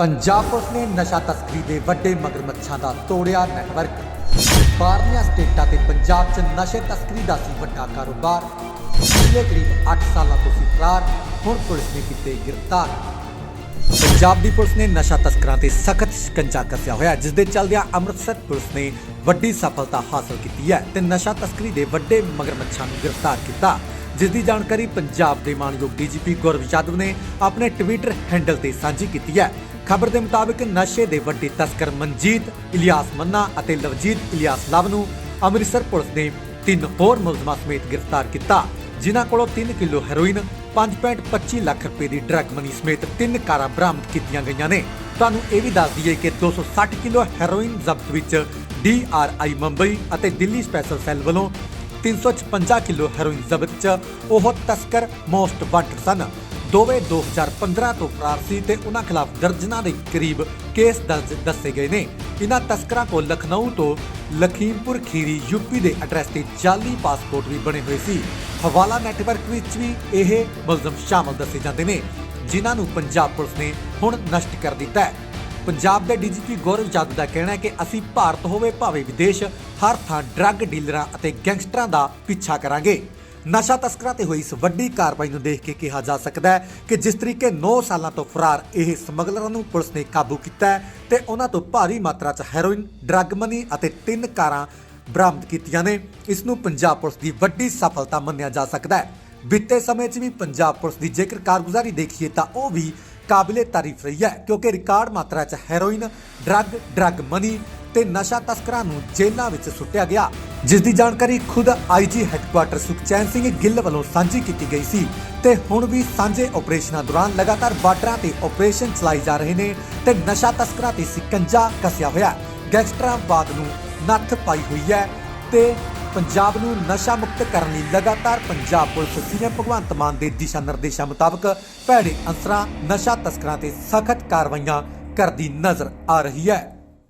Punjab police ਨੇ ਨਸ਼ਾ ਤਸਕਰੀ ਦੇ ਵੱਡੇ ਮਗਰਮੱਛਾਂ ਦਾ ਤੋੜਿਆ ਨੈਟਵਰਕ ਬਾਹਰਲੀਆਂ ਸਟੇਟਾਂ ਤੇ ਪੰਜਾਬ 'ਚ ਨਸ਼ੇ ਤਸਕਰੀ ਦਾ ਸੀ ਵੱਡਾ ਕਾਰੋਬਾਰ। ਪਿਛਲੇ ਕਰੀਬ 8 ਸਾਲਾਂ ਤੋਂ ਸੀ ਫਰਾਰ ਹੁਣ ਪੁਲਿਸ ਨੇ ਕੀਤੇ ਗ੍ਰਿਫਤਾਰ। ਪੰਜਾਬ ਦੀ ਪੁਲਿਸ ਨੇ ਨਸ਼ਾ ਤਸਕਰਾਂ ਤੇ ਸਖਤ ਸ਼ਿਕੰਜਾ ਕੱਸਿਆ ਹੋਇਆ ਹੈ, ਜਿਸ ਦੇ ਚੱਲਦਿਆਂ ਅੰਮ੍ਰਿਤਸਰ ਪੁਲਿਸ ਨੇ ਵੱਡੀ ਸਫਲਤਾ ਹਾਸਲ ਕੀਤੀ ਹੈ ਤੇ ਨਸ਼ਾ ਤਸਕਰੀ ਦੇ ਵੱਡੇ ਮਗਰਮੱਛਾਂ ਨੂੰ ਗ੍ਰਿਫਤਾਰ ਕੀਤਾ। ਜਿਸ ਦੀ ਜਾਣਕਾਰੀ ਪੰਜਾਬ ਦੇ ਮਾਨਯੋਗ ਡੀਜੀਪੀ ਗੁਰਵ ਯਾਦਵ ਨੇ ਆਪਣੇ ਟਵਿੱਟਰ ਹੈਂਡਲ ਤੇ ਸਾਂਝੀ ਕੀਤੀ ਹੈ। ਖਬਰ ਦੇ ਮੁਤਾਬਕ ਨਸ਼ੇ ਦੇ ਵੱਡੇ ਤਸਕਰ ਮਨਜੀਤ, ਇਲਿਆਸ ਮੰਨਾ ਅਤੇ ਲਵਜੀਤ ਇਲਿਆਸ ਲਵ ਨੂੰ ਅੰਮ੍ਰਿਤਸਰ ਪੁਲਿਸ ਨੇ ਤਿੰਨ ਹੋਰ ਮੁਲਜ਼ਮਾਂ ਸਮੇਤ ਗ੍ਰਿਫਤਾਰ ਕੀਤਾ, ਜਿਨ੍ਹਾਂ ਕੋਲੋਂ 3 ਕਿਲੋ ਹੈਰੋਇਨ 5.25 ਲੱਖ ਰੁਪਏ ਦੀ ਡਰੱਗ ਮਨੀ ਸਮੇਤ ਤਿੰਨ ਕਾਰਾਂ ਬਰਾਮਦ ਕੀਤੀਆਂ ਗਈਆਂ ਨੇ। ਤੁਹਾਨੂੰ ਇਹ ਵੀ ਦੱਸ ਦਈਏ ਕਿ 260 ਕਿਲੋ ਹੈਰੋਇਨ ਜ਼ਬਤ ਵਿੱਚ ਡੀਆਰਆਈ ਮੁੰਬਈ ਅਤੇ ਦਿੱਲੀ ਸਪੈਸ਼ਲ ਸੈੱਲ ਵੱਲੋਂ 356 ਕਿਲੋ ਹੈਰੋਇਨ ਜ਼ਬਤ 'ਚ ਉਹ ਤਸਕਰ ਮੋਸਟ ਵਾਂਟਡ ਸਨ। ਦੋਵੇਂ 2015 ਤੋਂ ਫਰਾਰ ਸੀ ਤੇ ਉਹਨਾਂ ਖਿਲਾਫ ਦਰਜਨਾਂ ਦੇ ਕਰੀਬ ਕੇਸ ਦਰਜ ਦੱਸੇ ਗਏ ਨੇ। ਇਹਨਾਂ ਤਸਕਰਾਂ ਕੋਲ ਲਖਨਊ ਤੋਂ ਲਖੀਮਪੁਰ ਖੀਰੀ ਯੂਪੀ ਦੇ ਐਡਰੈਸ ਤੇ ਜਾਲੀ ਪਾਸਪੋਰਟ ਵੀ ਬਣੇ ਹੋਏ ਸੀ। ਹਵਾਲਾ ਨੈਟਵਰਕ ਵਿੱਚ ਵੀ ਇਹ ਮੁਲਜ਼ਮ ਸ਼ਾਮਲ ਦੱਸੇ ਜਾਂਦੇ ਨੇ, ਜਿਨ੍ਹਾਂ ਨੂੰ ਪੰਜਾਬ ਪੁਲਿਸ ਨੇ ਹੁਣ ਨਸ਼ਟ ਕਰ ਦਿੱਤਾ ਹੈ। ਪੰਜਾਬ ਦੇ ਡੀਜੀਪੀ ਗੌਰਵ ਜਾਦੂ ਦਾ ਕਹਿਣਾ ਹੈ ਕਿ ਅਸੀਂ ਭਾਰਤ ਹੋਵੇ ਭਾਵੇਂ ਵਿਦੇਸ਼, ਹਰ ਥਾਂ ਡਰੱਗ ਡੀਲਰਾਂ ਅਤੇ ਗੈਂਗਸਟਰਾਂ ਦਾ ਪਿੱਛਾ ਕਰਾਂਗੇ। ਨਸ਼ਾ ਤਸਕਰਾਂ ਤੇ ਹੋਈ ਇਸ ਵੱਡੀ ਕਾਰਵਾਈ ਨੂੰ ਦੇਖ ਕੇ ਕਿਹਾ ਜਾ ਸਕਦਾ ਹੈ ਕਿ ਜਿਸ ਤਰੀਕੇ 9 ਸਾਲਾਂ ਤੋਂ ਫਰਾਰ ਇਹ ਸਮਗਲਰਾਂ ਨੂੰ ਪੁਲਿਸ ਨੇ ਕਾਬੂ ਕੀਤਾ ਹੈ ਤੇ ਉਹਨਾਂ ਤੋਂ ਭਾਰੀ ਮਾਤਰਾ 'ਚ ਹੈਰੋਇਨ, ਡਰੱਗ ਮਨੀ ਅਤੇ ਤਿੰਨ ਕਾਰਾਂ ਬਰਾਮਦ ਕੀਤੀਆਂ ਨੇ। ਇਸ ਨੂੰ ਪੰਜਾਬ ਪੁਲਿਸ ਦੀ ਵੱਡੀ ਸਫਲਤਾ ਮੰਨਿਆ ਜਾ ਸਕਦਾ ਹੈ। ਬੀਤੇ ਸਮੇਂ 'ਚ ਵੀ ਪੰਜਾਬ ਪੁਲਿਸ ਦੀ ਜੇਕਰ ਕਾਰਗੁਜ਼ਾਰੀ ਦੇਖੀਏ ਤਾਂ ਉਹ ਵੀ ਕਾਬਲੇ ਤਾਰੀਫ ਰਹੀ ਹੈ ਕਿਉਂਕਿ ਰਿਕਾਰਡ ਮਾਤਰਾ 'ਚ ਹੈਰੋਇਨ, ਡਰੱਗ ਡਰੱਗ ਮਨੀ ਤੇ ਨਸ਼ਾ ਤਸਕਰਾਂ ਨੂੰ ਜੇਲ੍ਹਾਂ ਵਿੱਚ ਸੁੱਟਿਆ ਗਿਆ, ਜਿਸ ਦੀ ਜਾਣਕਾਰੀ ਖੁਦ ਆਈਜੀ ਹੈੱਡਕੁਆਟਰ ਸੁਖਚੈਨ ਸਿੰਘ ਗਿੱਲ ਵੱਲੋਂ ਸਾਂਝੀ ਕੀਤੀ ਗਈ ਸੀ ਤੇ ਹੁਣ ਵੀ ਸਾਂਝੇ ਆਪਰੇਸ਼ਨਾਂ ਦੌਰਾਨ ਲਗਾਤਾਰ ਬਾਰਡਰਾਂ ਤੇ ਆਪਰੇਸ਼ਨ ਚਲਾਏ ਜਾ ਰਹੇ ਨੇ ਤੇ ਨਸ਼ਾ ਤਸਕਰਾਂ ਤੇ ਸਿਕੰਜਾ ਕੱਸਿਆ ਹੋਇਆ ਗੈਂਗਸਟਰਾਬਾਦ ਨੂੰ ਨੱਥ ਪਾਈ ਹੋਈ ਹੈ ਤੇ ਪੰਜਾਬ ਨੂੰ ਨਸ਼ਾ ਮੁਕਤ ਕਰਨ ਲਈ ਲਗਾਤਾਰ ਪੰਜਾਬ ਪੁਲਿਸ ਸੀਐਮ ਭਗਵੰਤ ਮਾਨ ਦੇ ਦਿਸ਼ਾ ਨਿਰਦੇਸ਼ਾਂ ਮੁਤਾਬਕ ਭੈੜੇ ਅੰਸਰਾਂ, ਨਸ਼ਾ ਤਸਕਰਾਂ ਤੇ ਸਖਤ ਕਾਰਵਾਈਆਂ ਕਰਦੀ ਨਜ਼ਰ ਆ ਰਹੀ ਹੈ।